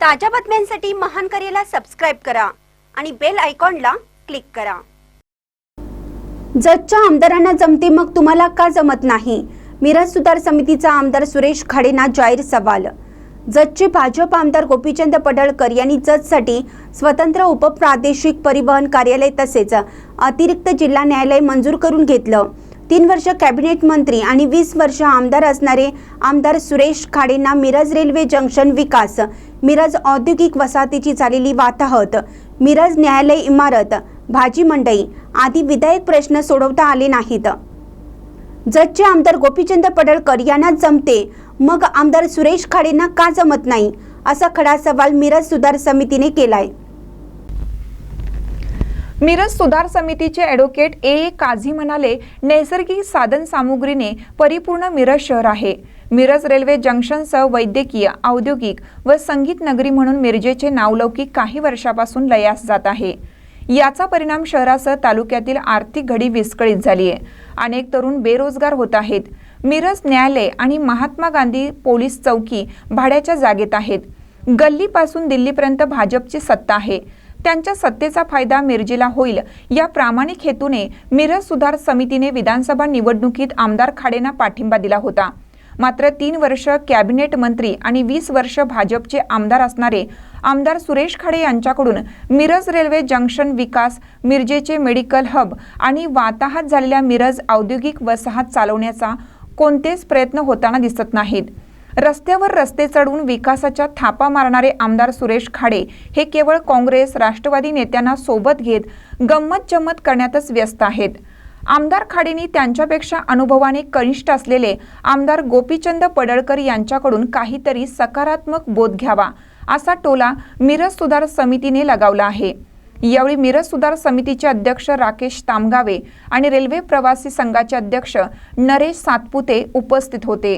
ताज्या बातम्यांसाठी महान करेला सबस्क्राईब करा आणि बेल आयकॉनला क्लिक करा. जतच्या आमदारांना जमते मग तुम्हाला का जमत नाही? मिरज सुधार समितीचा आमदार सुरेश खाडेंना जाहीर सवाल. जतचे भाजप आमदार गोपीचंद पडळकर यांनी जतसाठी स्वतंत्र उपप्रादेशिक परिवहन कार्यालय तसेच अतिरिक्त जिल्हा न्यायालय मंजूर करून घेतलं. तीन वर्ष कॅबिनेट मंत्री आणि वीस वर्ष आमदार असणारे आमदार सुरेश खाडेंना मिरज रेल्वे जंक्शन विकास मिरज औद्योगिक वसाहतीची झालेली वाताहत मिरज न्यायालय इमारत भाजी मंडई आदी विधायक प्रश्न सोडवता आले नाहीत. जतचे आमदार गोपीचंद पडळकर यांना जमते मग आमदार सुरेश खाडेंना का जमत नाही असा खडा सवाल मिरज सुधार समितीने केलाय. मिरज सुधार समितीचे ॲडव्होकेट ए. ए. काझी म्हणाले नैसर्गिक साधन सामुग्रीने परिपूर्ण मिरज शहर आहे. मिरज रेल्वे जंक्शनसह वैद्यकीय औद्योगिक व संगीत नगरी म्हणून मिरजेचे नावलौकिक काही वर्षापासून लयास जात आहे. याचा परिणाम शहरासह तालुक्यातील आर्थिक घडी विस्कळीत झाली आहे अनेक तरुण बेरोजगार होत आहेत. मिरज न्यायालय आणि महात्मा गांधी पोलीस चौकी भाड्याच्या जागेत आहेत. गल्लीपासून दिल्लीपर्यंत भाजपची सत्ता आहे. त्यांच्या सत्तेचा फायदा मिरजेला होईल. या प्रामाणिक हेतूने मिरज सुधार समितीने विधानसभा निवडणुकीत आमदार खाडेंना पाठिंबा दिला होता. मात्र तीन वर्ष कॅबिनेट मंत्री आणि वीस वर्ष भाजपचे आमदार असणारे आमदार सुरेश खाडे यांच्याकडून मिरज रेल्वे जंक्शन विकास मिरजेचे मेडिकल हब आणि वाताहत झालेल्या मिरज औद्योगिक वसाहत चालवण्याचा कोणतेच प्रयत्न होताना दिसत नाहीत. रस्त्यावर रस्ते चढून विकासाच्या थापा मारणारे आमदार सुरेश खाडे हे केवळ काँग्रेस राष्ट्रवादी नेत्यांना सोबत घेत गंमत जम्मत करण्यातच व्यस्त आहेत. आमदार खाडेंनी त्यांच्यापेक्षा अनुभवाने कनिष्ठ असलेले आमदार गोपीचंद पडळकर यांच्याकडून काहीतरी सकारात्मक बोध घ्यावा असा टोला मिरज सुधार समितीने लगावला आहे. यावेळी मिरज सुधार समितीचे अध्यक्ष राकेश तामगावे आणि रेल्वे प्रवासी संघाचे अध्यक्ष नरेश सातपुते उपस्थित होते.